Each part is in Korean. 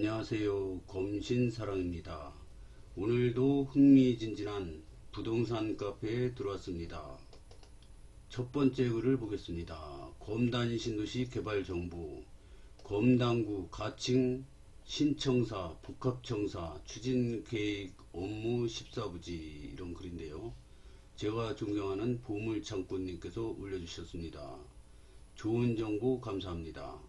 안녕하세요. 검신사랑입니다. 오늘도 흥미진진한 부동산 카페에 들어왔습니다. 첫 번째 글을 보겠습니다. 검단 신도시 개발 정보, 검단구 가칭 신청사, 복합청사, 추진 계획 업무 14부지 이런 글인데요. 제가 존경하는 보물창고님께서 올려주셨습니다. 좋은 정보 감사합니다.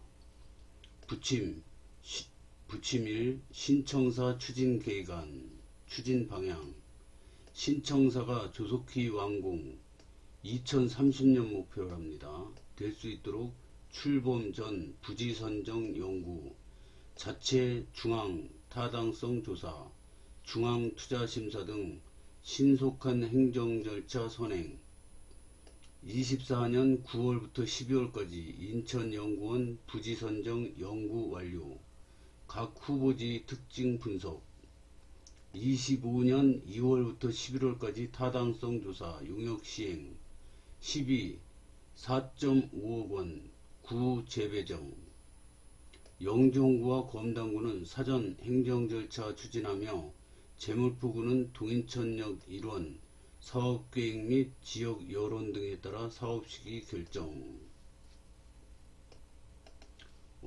부침, 시- 부침일 신청사 추진 계획안, 추진 방향, 신청사가 조속히 완공, 2030년 목표랍니다. 될 수 있도록 출범 전 부지 선정 연구, 자체 중앙 타당성 조사, 중앙 투자 심사 등 신속한 행정 절차 선행, 24년 9월부터 12월까지 인천연구원 부지 선정 연구 완료, 각 후보지 특징 분석, 25년 2월부터 11월까지 타당성 조사 용역 시행, 12 4.5억 원 구 재배정, 영종구와 검단구는 사전 행정 절차 추진하며 재물포구는 동인천역 일원 사업계획 및 지역 여론 등에 따라 사업 시기 결정.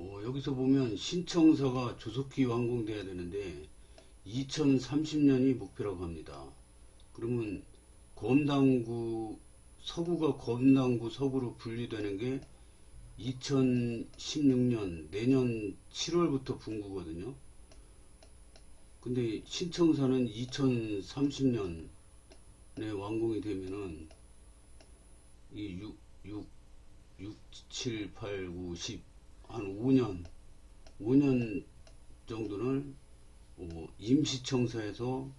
어, 여기서 보면 신청서가 조속히 완공돼야 되는데 2030년이 목표라고 합니다. 그러면 검단구 서구가 검단구 서구로 분리되는 게 2016년 내년 7월부터 분구거든요. 근데 신청사는 2030년에 완공이 되면은 이 6, 6, 6, 7, 8, 9, 10, 한 5년, 5년 정도는 어, 임시청사에서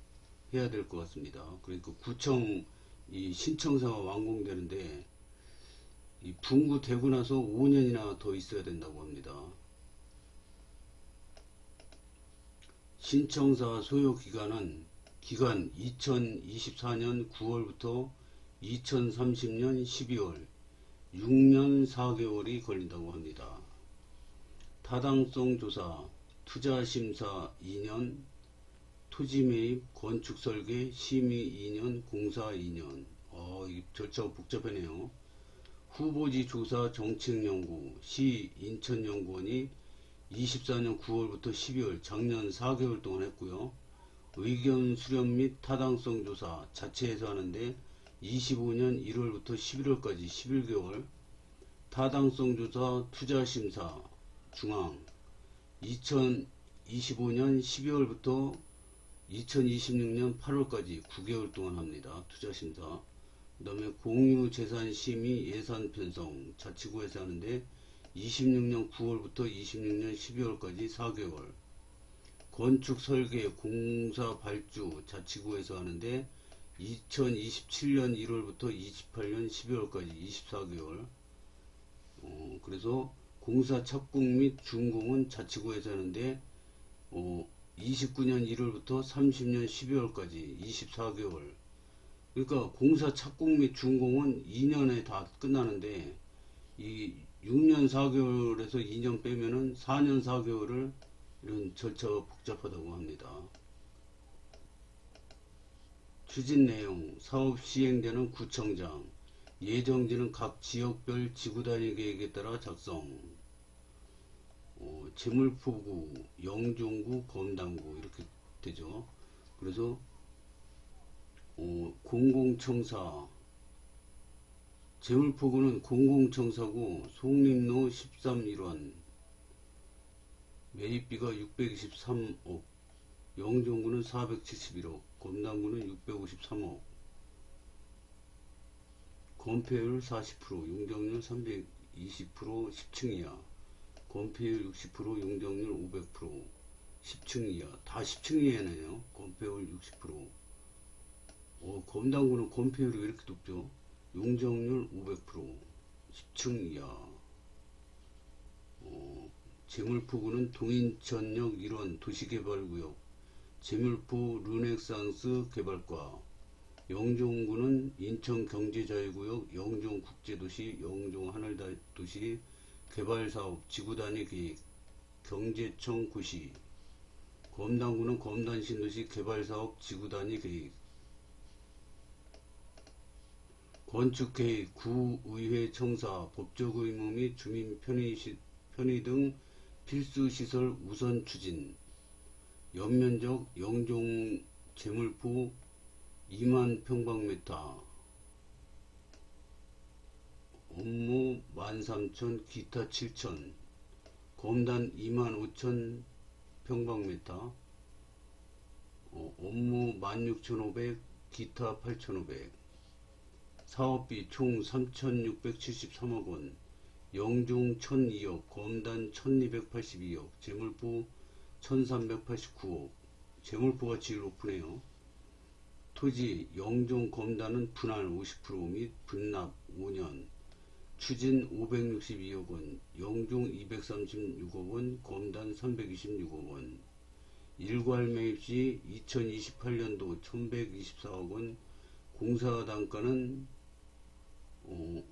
해야 될 것 같습니다. 그러니까 구청 이 신청사가 완공되는데 이 분구되고 나서 5년이나 더 있어야 된다고 합니다. 신청사 소요 기간은 기간 2024년 9월부터 2030년 12월 6년 4개월이 걸린다고 합니다. 타당성 조사, 투자 심사 2년, 토지 매입, 건축 설계, 심의 2년, 공사 2년. 어, 이 절차가 복잡하네요. 후보지 조사 정책 연구, 시 인천 연구원이 24년 9월부터 12월, 작년 4개월 동안 했고요. 의견 수렴 및 타당성 조사 자체에서 하는데 25년 1월부터 11월까지 11개월, 타당성 조사 투자 심사 중앙 2025년 12월부터 2026년 8월까지 9개월 동안 합니다. 투자 심사. 그 다음에 공유 재산 심의 예산 편성 자치구에서 하는데 26년 9월부터 26년 12월까지 4개월. 건축 설계 공사 발주 자치구에서 하는데 2027년 1월부터 28년 12월까지 24개월. 어, 그래서 공사 착공 및 준공은 자치구에서 하는데 어, 29년 1월부터 30년 12월까지 24개월. 그러니까 공사 착공 및 준공은 2년에 다 끝나는데 이 6년 4개월에서 2년 빼면은 4년 4개월을 이런 절차가 복잡하다고 합니다. 추진 내용, 사업 시행되는 구청장, 예정지는 각 지역별 지구단위 계획에 따라 작성. 어, 재물포구, 영종구, 검단구 이렇게 되죠. 그래서 어, 공공청사 재물포구는 공공청사고 송림로 13일원 매입비가 623억 영종구는 471억 검단구는 653억 건폐율 40% 용적률 320% 10층 이하 건폐율 60% 용적률 500% 10층 이하. 다 10층 이하네요. 건폐율 60% 어, 검단구는 건폐율이 왜 이렇게 높죠? 용적률 500% 10층 이하. 어, 재물포구는 동인천역 1원 도시개발구역. 재물포 르넥상스 개발과. 영종구는 인천경제자유구역 영종국제도시 영종하늘도시 개발사업 지구단위 계획 경제청 구시. 검단구는 검단 신도시 개발사업 지구단위 계획 건축계획, 구의회 청사, 법적 의무 및 주민 편의, 시, 편의 등 필수 시설 우선 추진. 연면적 영종 재물포 2만 평방미터 업무 13,000 기타 7,000 검단 2만 5천 평방미터 어, 업무 16,500 기타 8,500 사업비 총 3,673억 원 영종 1,002억 검단 1,282억 재물포 1,389억. 재물포가 제일 높으네요. 토지 영종 검단은 분할 50%및 분납 5년 추진 562억 원, 영종 236억 원, 검단 326억 원. 일괄 매입 시 2028년도 1124억 원, 공사 단가는 어,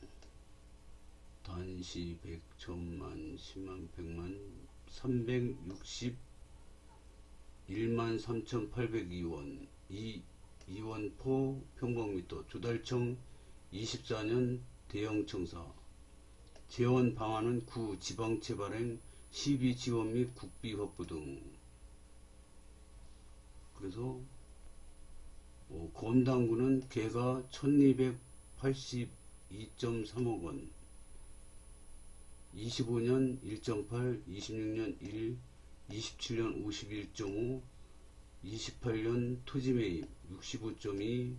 단시 100, 1000만, 10만, 100만, 361만 3,802원, 이 2원 포 평방미터, 조달청 24년 대형 청사 재원 방안은 구 지방채 발행 시비 지원 및 국비 확보 등. 그래서 어, 건당구는 개가 1282.3억 원 25년 1.8 26년 1 27년 51.5 28년 토지 매입 65.2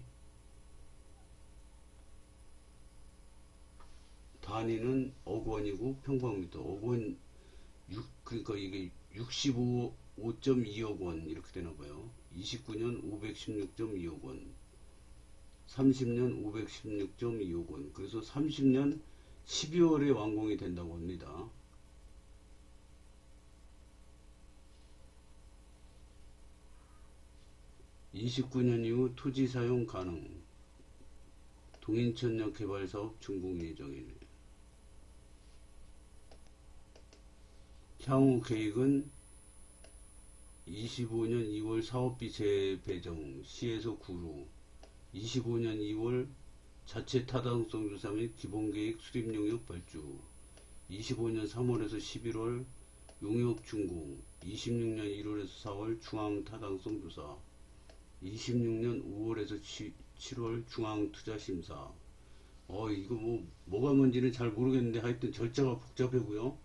단위는 억 원이고 평방미터 억 원, 6, 그러니까 이게 65.2억 원 이렇게 되나 봐요. 29년 516.2억 원, 30년 516.2억 원. 그래서 30년 12월에 완공이 된다고 합니다. (29년) 이후 토지 사용 가능 동인천역 개발 사업 준공 예정일 향후 계획은 25년 2월 사업비 재배정 시에서 구로 25년 2월 자체 타당성 조사 및 기본계획 수립 용역 발주 25년 3월에서 11월 용역 준공 26년 1월에서 4월 중앙 타당성 조사 26년 5월에서 7월 중앙 투자 심사. 어 이거 뭐 뭐가 뭔지는 잘 모르겠는데 하여튼 절차가 복잡하고요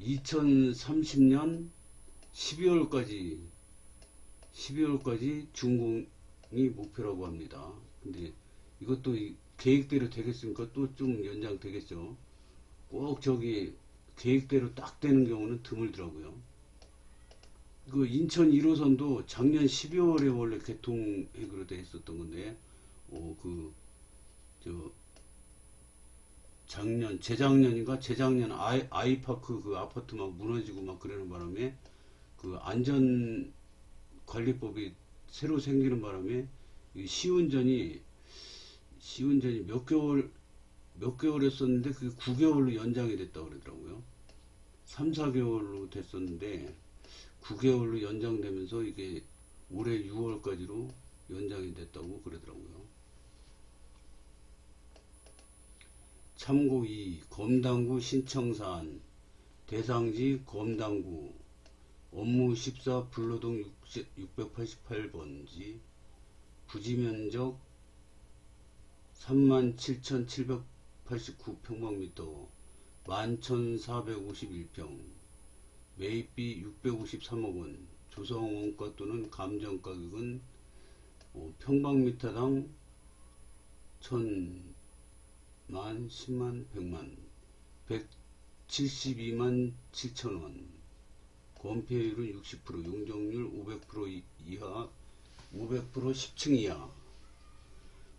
2030년 12월까지 12월까지 준공이 목표라고 합니다. 근데 이것도 이 계획대로 되겠습니까? 또 좀 연장 되겠죠. 꼭 저기 계획대로 딱 되는 경우는 드물더라고요. 그 인천 1호선도 작년 12월에 원래 개통행으로 돼 있었던 건데, 어, 그, 저, 작년, 재작년인가? 재작년 아이, 아이파크 그 아파트 막 무너지고 막 그러는 바람에 그 안전 관리법이 새로 생기는 바람에 이 시운전이, 시운전이 몇 개월, 몇 개월 했었는데 그게 9개월로 연장이 됐다고 그러더라고요. 3, 4개월로 됐었는데 9개월로 연장되면서 이게 올해 6월까지로 연장이 됐다고 그러더라고요. 참고 2. 검당구 신청사안 대상지 검당구 업무 14 불로동 688번지 부지면적 37,789평방미터 11,451평 매입비 653억원 조성원가 또는 감정가격은 어, 평방미터당 1,000 만, 10만, 100만, 172만 7천원, 건폐율은 60%, 용적률 500% 이하, 500% 10층 이하,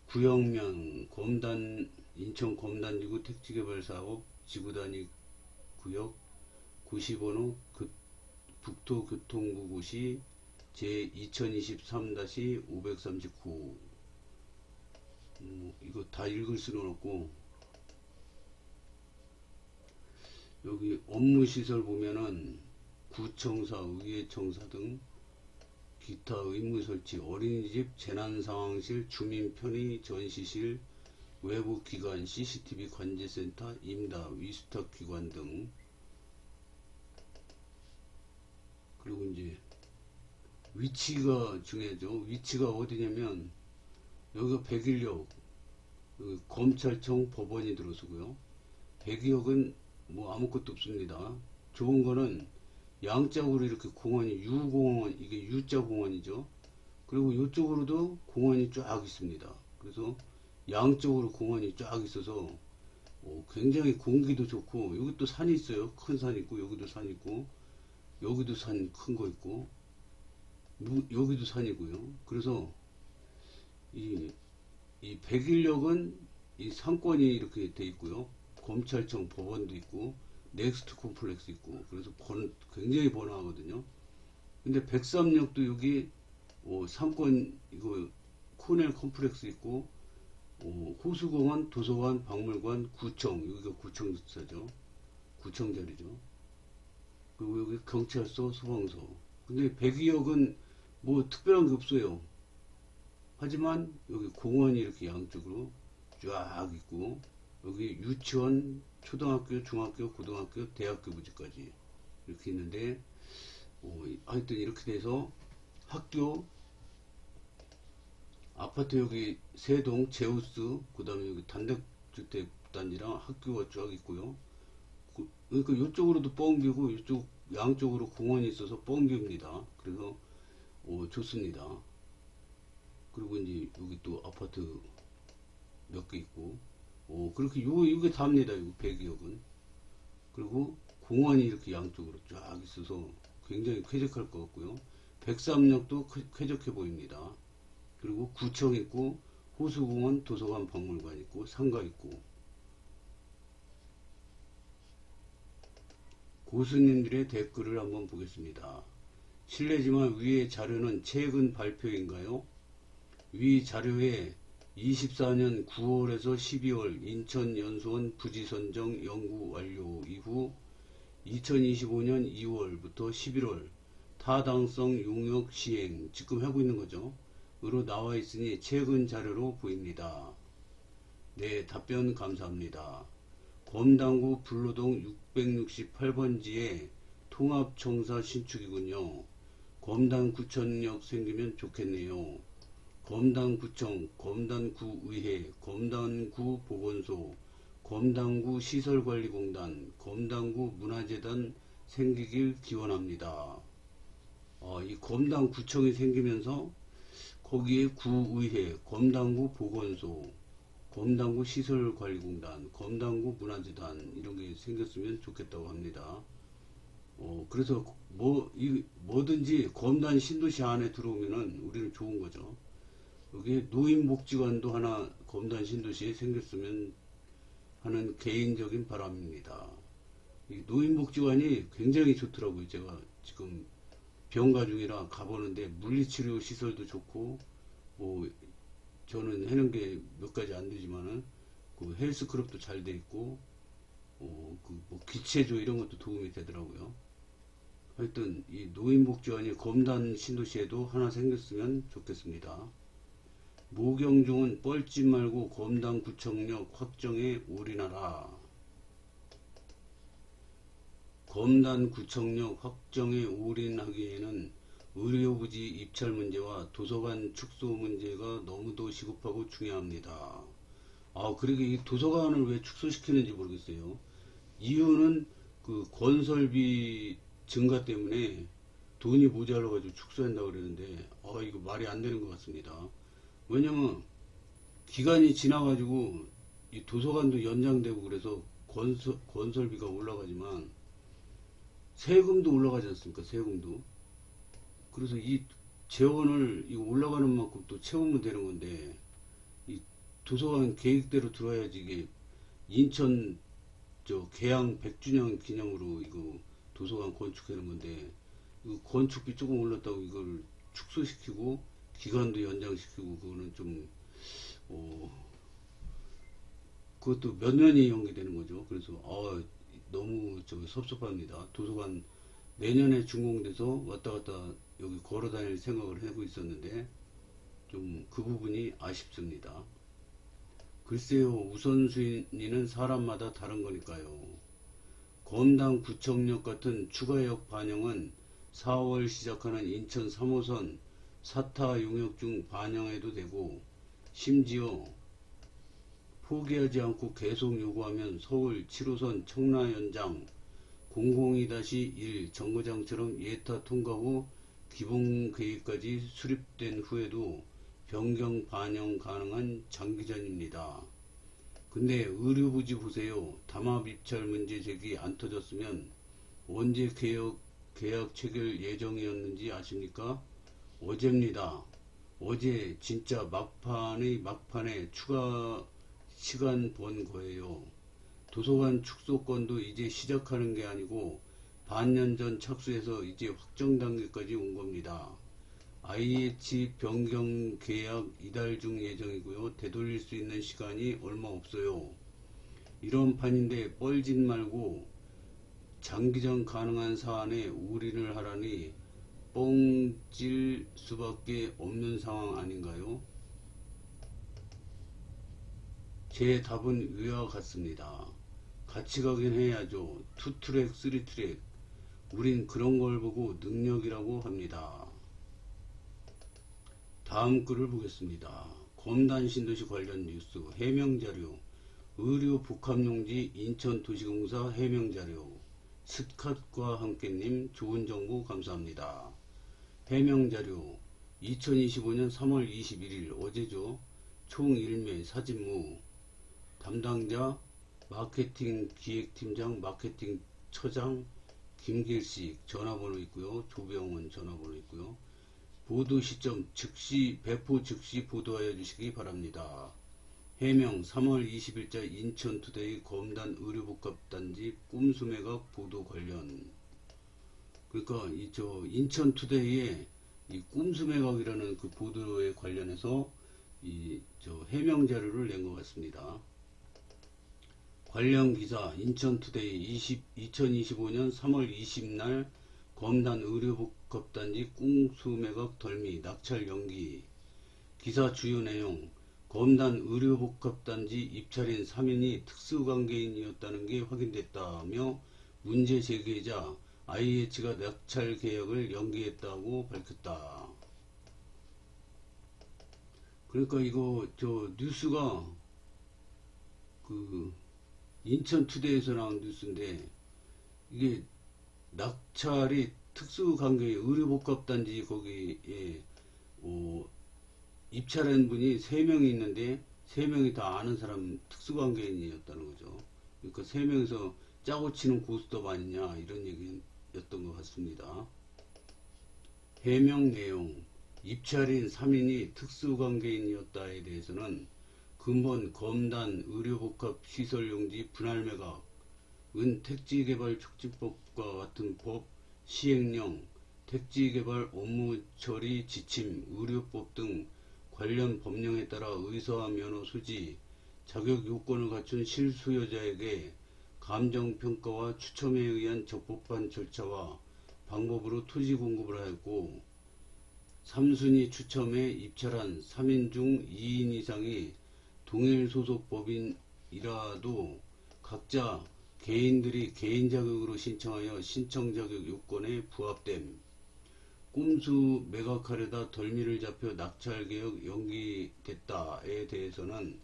구역명, 검단, 인천 검단지구 택지개발사업 지구단위 구역, 구시번호 그, 북토교통부 고시 제2023-539 음, 이거 다 읽을 수는 없고 여기 업무 시설 보면은 구청사, 의회청사 등 기타 의무 설치, 어린이집, 재난상황실, 주민편의 전시실, 외부 기관, CCTV 관제센터, 임다, 위스탁 기관 등 그리고 이제 위치가 중요하죠. 위치가 어디냐면 여기가 백일역 그 검찰청 법원이 들어서고요. 백일역은 뭐 아무것도 없습니다. 좋은 거는 양쪽으로 이렇게 공원이 유공원 이게 U자 공원이죠. 그리고 이쪽으로도 공원이 쫙 있습니다. 그래서 양쪽으로 공원이 쫙 있어서 어, 굉장히 공기도 좋고 여기 또 산이 있어요. 큰 산 있고 여기도 산 있고 여기도 산 큰 거 있고 무- 여기도 산이고요. 그래서 이, 이 백일역은 이 상권이 이렇게 돼 있고요. 검찰청 법원도 있고 넥스트 콤플렉스 있고 그래서 번, 굉장히 번화하거든요. 근데 백삼역도 여기 어, 상권 이거 코넬 콤플렉스 있고 어, 호수공원, 도서관, 박물관, 구청 여기가 구청 사죠. 구청 자리죠. 그리고 여기 경찰서, 소방서. 근데 백이역은 뭐 특별한 게 없어요. 하지만 여기 공원이 이렇게 양쪽으로 쫙 있고 여기 유치원, 초등학교, 중학교, 고등학교, 대학교 부지까지 이렇게 있는데 어, 하여튼 이렇게 돼서 학교 아파트 여기 세동 제우스 그 다음에 여기 단독주택 단지랑 학교가 쫙 있고요. 그, 그러니까 이쪽으로도 뻥비고 이쪽 양쪽으로 공원이 있어서 뻥비입니다. 그래서 어, 좋습니다. 그리고 이제 여기 또 아파트 몇 개 있고 어, 그렇게 요 이게 답니다. 요 백이역은 그리고 공원이 이렇게 양쪽으로 쫙 있어서 굉장히 쾌적할 것 같고요. 백삼역도 쾌- 쾌적해 보입니다. 그리고 구청 있고 호수공원, 도서관, 박물관 있고 상가 있고 고수님들의 댓글을 한번 보겠습니다. 실례지만 위의 자료는 최근 발표인가요? 위 자료에 24년 9월에서 12월 인천 연수원 부지 선정 연구 완료 이후 2025년 2월부터 11월 타당성 용역 시행 지금 하고 있는 거죠. 으로 나와 있으니 최근 자료로 보입니다. 네, 답변 감사합니다. 검당구 불로동 668번지에 통합청사 신축이군요. 검단구청역 생기면 좋겠네요. 검단구청, 검단구의회, 검단구 보건소, 검단구 시설관리공단, 검단구 문화재단 생기길 기원합니다. 어, 이 검단구청이 생기면서 거기에 구의회, 검단구 보건소, 검단구 시설관리공단, 검단구 문화재단 이런 게 생겼으면 좋겠다고 합니다. 어, 그래서 뭐, 이, 뭐든지 검단 신도시 안에 들어오면은 우리는 좋은 거죠. 여기 노인 복지관도 하나 검단 신도시에 생겼으면 하는 개인적인 바람입니다. 이 노인 복지관이 굉장히 좋더라고요. 제가 지금 병가 중이라 가보는데 물리치료 시설도 좋고 뭐 저는 해는 게 몇 가지 안 되지만은 그 헬스클럽도 잘 돼 있고 어 그 뭐 기체조 이런 것도 도움이 되더라고요. 하여튼 이 노인복지관이 검단 신도시에도 하나 생겼으면 좋겠습니다. 모경종은 뻘짓 말고 검단 구청역 확정에 올인하라. 검단 구청역 확정에 올인하기에는 의료부지 입찰 문제와 도서관 축소 문제가 너무도 시급하고 중요합니다. 아, 그러게 이 도서관을 왜 축소시키는지 모르겠어요. 이유는 그 건설비 증가 때문에 돈이 모자라가지고 축소한다고 그러는데, 아, 이거 말이 안 되는 것 같습니다. 왜냐면, 기간이 지나가지고 이 도서관도 연장되고 그래서 건설, 건설비가 올라가지만, 세금도 올라가지 않습니까? 세금도. 그래서 이 재원을 이 올라가는 만큼 또 채우면 되는 건데 이 도서관 계획대로 들어야지 이게 인천 저 개항 100주년 기념으로 이거 도서관 건축하는 건데 이거 건축비 조금 올랐다고 이걸 축소시키고 기간도 연장시키고 그거는 좀 어, 그것도 몇 년이 연기되는 거죠. 그래서 아 너무 저기 섭섭합니다. 도서관 내년에 준공돼서 왔다 갔다 여기 걸어 다닐 생각을 하고 있었는데 좀 그 부분이 아쉽습니다. 글쎄요, 우선순위는 사람마다 다른 거니까요. 검당 구청역 같은 추가역 반영은 4월 시작하는 인천 3호선 사타 용역 중 반영해도 되고 심지어 포기하지 않고 계속 요구하면 서울 7호선 청라 연장 002-1 정거장처럼 예타 통과 후 기본 계획까지 수립된 후에도 변경 반영 가능한 장기전입니다. 근데 의료부지 보세요. 담합 입찰 문제 제기 안 터졌으면 언제 개혁, 계약 체결 예정이었는지 아십니까? 어제입니다. 어제 진짜 막판의 막판에 추가 시간 번 거예요. 도서관 축소건도 이제 시작하는 게 아니고 반년 전 착수해서 이제 확정 단계까지 온 겁니다. IH 변경 계약 이달 중 예정이고요. 되돌릴 수 있는 시간이 얼마 없어요. 이런 판인데 뻘짓 말고 장기전 가능한 사안에 올인을 하라니 뻥질 수밖에 없는 상황 아닌가요? 제 답은 위와 같습니다. 같이 가긴 해야죠. 투트랙, 쓰리트랙. 우린 그런 걸 보고 능력이라고 합니다. 다음 글을 보겠습니다. 검단 신도시 관련 뉴스 해명 자료 의료 복합용지 인천도시공사 해명 자료 스캇과 함께님 좋은 정보 감사합니다. 해명 자료 2025년 3월 21일 어제죠. 총 1매 사진무 담당자 마케팅 기획팀장 마케팅 처장 김길식 전화번호 있고요. 조병원 전화번호 있고요. 보도 시점 즉시 배포 즉시 보도하여 주시기 바랍니다. 해명 3월 20일자 인천투데이 검단 의료복합단지 꿈수매각 보도 관련 그러니까 이 저 인천 투데이에 이 꿈수매각이라는 그 보도에 관련해서 이 저 해명 자료를 낸 것 같습니다. 관련 기사 인천투데이 20, 2025년 3월 20날 검단 의료복합단지 꿍수매각 덜미 낙찰 연기 기사 주요 내용 검단 의료복합단지 입찰인 3인이 특수관계인이었다는 게 확인됐다며 문제 제기자 IH가 낙찰 계약을 연기했다고 밝혔다. 그러니까 이거 저 뉴스가 그 인천투데이에서 나온 뉴스인데 이게 낙찰이 특수관계 의료복합단지 거기에 어, 입찰한 분이 세 명이 있는데 세 명이 다 아는 사람 특수관계인이었다는 거죠. 그러니까 세 명이서 짜고 치는 고스톱 아니냐 이런 얘기 였던 것 같습니다. 해명 내용 입찰인 3인이 특수관계인이었다에 대해서는 근본 검단 의료복합 시설용지 분할매각 은 택지개발촉진법과 같은 법 시행령, 택지개발 업무 처리 지침, 의료법 등 관련 법령에 따라 의사와 면허 수지, 자격 요건을 갖춘 실수요자에게 감정평가와 추첨에 의한 적법한 절차와 방법으로 토지 공급을 하였고 3순위 추첨에 입찰한 3인 중 2인 이상이 동일 소속 법인이라도 각자 개인들이 개인 자격으로 신청하여 신청 자격 요건에 부합됨. 꼼수 매각하려다 덜미를 잡혀 낙찰 개혁 연기됐다에 대해서는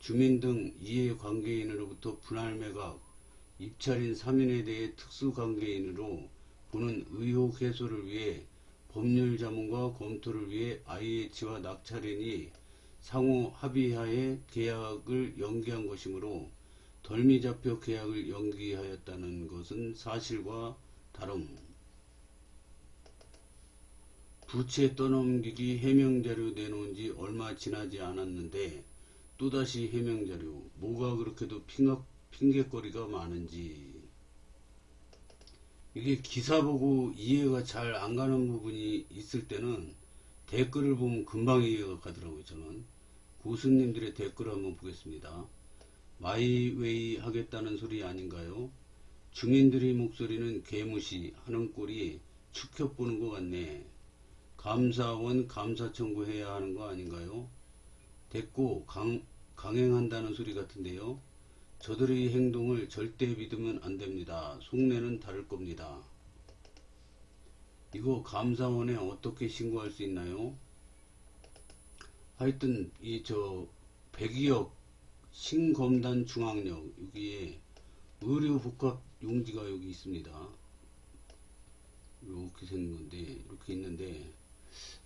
주민 등 이해관계인으로부터 분할 매각, 입찰인 3인에 대해 특수관계인으로 보는 의혹 해소를 위해 법률 자문과 검토를 위해 IH와 낙찰인이 상호 합의하에 계약을 연기한 것이므로 덜미 잡혀 계약을 연기하였다는 것은 사실과 다름. 부채 떠넘기기 해명자료 내놓은 지 얼마 지나지 않았는데 또다시 해명자료 뭐가 그렇게도 핑 핑계거리가 많은지 이게 기사 보고 이해가 잘 안 가는 부분이 있을 때는 댓글을 보면 금방 이해가 가더라고요 저는 고수님들의 댓글을 한번 보겠습니다 마이웨이 하겠다는 소리 아닌가요? 주민들의 목소리는 개무시 하는 꼴이 축혀보는 것 같네. 감사원 감사 청구해야 하는 거 아닌가요? 됐고 강, 강행한다는 소리 같은데요. 저들의 행동을 절대 믿으면 안 됩니다. 속내는 다를 겁니다. 이거 감사원에 어떻게 신고할 수 있나요? 하여튼 이 저 백이역 신검단 중앙역 여기에 의료 복합 용지가 여기 있습니다. 이렇게 생긴 건데 이렇게 있는데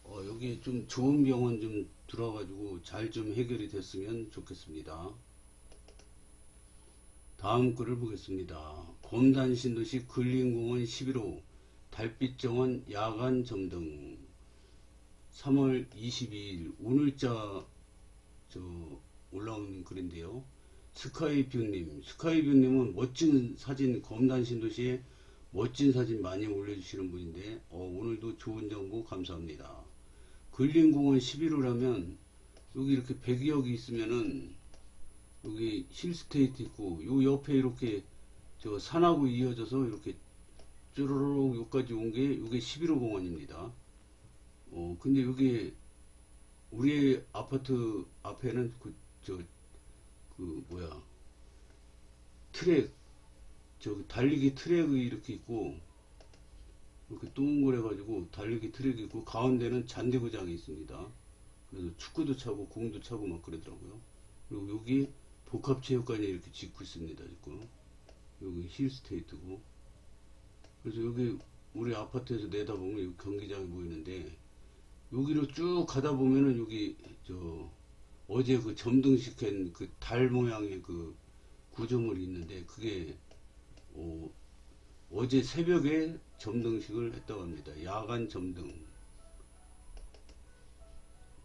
어, 여기 좀 좋은 병원 좀 들어가지고 잘 좀 해결이 됐으면 좋겠습니다. 다음 글을 보겠습니다. 검단 신도시 근린공원 11호 달빛정원 야간 점등 3월 22일 오늘자 저 올라온 글인데요. 스카이뷰님, 스카이뷰님은 멋진 사진 검단 신도시에 멋진 사진 많이 올려주시는 분인데 어, 오늘도 좋은 정보 감사합니다. 근린공원 11호라면 여기 이렇게 백여역이 있으면은 여기 힐스테이트 있고 요 옆에 이렇게 저 산하고 이어져서 이렇게 쭈르륵 여기까지 온 게 이게 11호 공원입니다. 어 근데 여기 우리 아파트 앞에는 그저그 뭐야 트랙 저 달리기 트랙이 이렇게 있고 이렇게 동그래 가지고 달리기 트랙이 있고 가운데는 잔디구장이 있습니다. 그래서 축구도 차고 공도 차고 막 그러더라고요. 그리고 여기 복합체육관이 이렇게 짓고 있습니다. 지금 여기 힐스테이트고 그래서 여기 우리 아파트에서 내다보면 여기 경기장이 보이는데 여기로 쭉 가다 보면은 여기 저 어제 그 점등식한 그달 모양의 그 구조물이 있는데 그게 어, 어제 새벽에 점등식을 했다고 합니다. 야간 점등.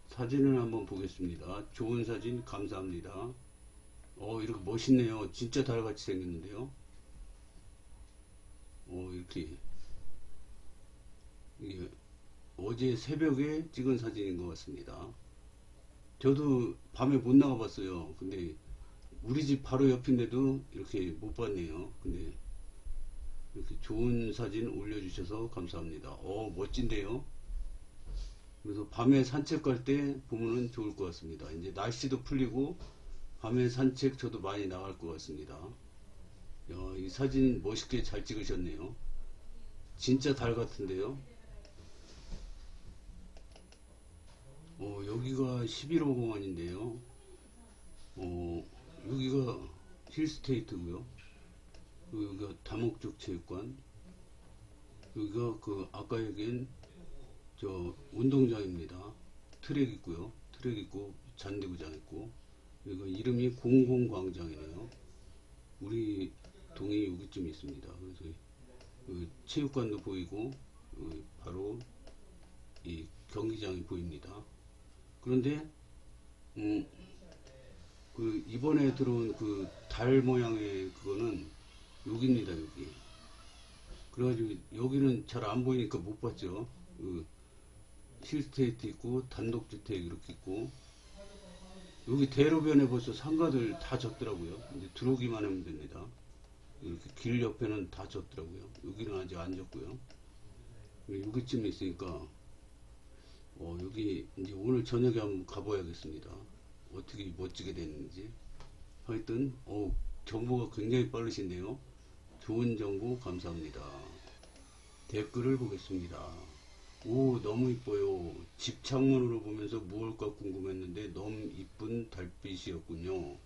사진을 한번 보겠습니다. 좋은 사진 감사합니다. 어, 이렇게 멋있네요. 진짜 달같이 생겼는데요. 어, 이렇게. 이게 어제 새벽에 찍은 사진인 것 같습니다. 저도 밤에 못 나가 봤어요. 근데 우리 집 바로 옆인데도 이렇게 못 봤네요. 근데 이렇게 좋은 사진 올려주셔서 감사합니다. 어, 멋진데요? 그래서 밤에 산책 갈 때 보면은 좋을 것 같습니다. 이제 날씨도 풀리고 밤에 산책 저도 많이 나갈 것 같습니다. 야, 이 사진 멋있게 잘 찍으셨네요. 진짜 달 같은데요? 어, 여기가 11호 공원인데요. 어, 여기가 힐스테이트고요. 여기가 다목적 체육관. 여기가 그 아까 얘기한 저 운동장입니다. 트랙 있고요. 트랙 있고 잔디구장 있고 여기가 이름이 공공광장이네요. 우리 동이 여기쯤 있습니다. 그래서 그 체육관도 보이고 여기 바로 이 경기장이 보입니다. 그런데 음, 그 이번에 들어온 그 달 모양의 그거는 여기입니다 여기. 그래가지고 여기는 잘 안 보이니까 못 봤죠. 그 힐스테이트 있고 단독주택 이렇게 있고 여기 대로변에 벌써 상가들 다 졌더라고요. 이제 들어오기만 하면 됩니다. 이렇게 길 옆에는 다 졌더라고요. 여기는 아직 안 졌고요. 여기쯤에 있으니까 어, 여기 이제 오늘 저녁에 한번 가봐야겠습니다. 어떻게 멋지게 됐는지. 하여튼 어, 정보가 굉장히 빠르신데요. 좋은 정보 감사합니다. 댓글을 보겠습니다. 오 너무 이뻐요. 집 창문으로 보면서 무엇일까 궁금했는데 너무 이쁜 달빛이었군요.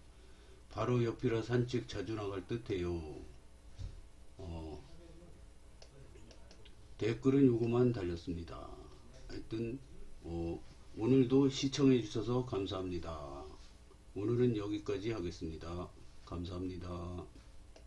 바로 옆이라 산책 자주 나갈 듯해요. 어, 댓글은 요거만 달렸습니다. 하여튼 어, 오늘도 시청해 주셔서 감사합니다. 오늘은 여기까지 하겠습니다. 감사합니다.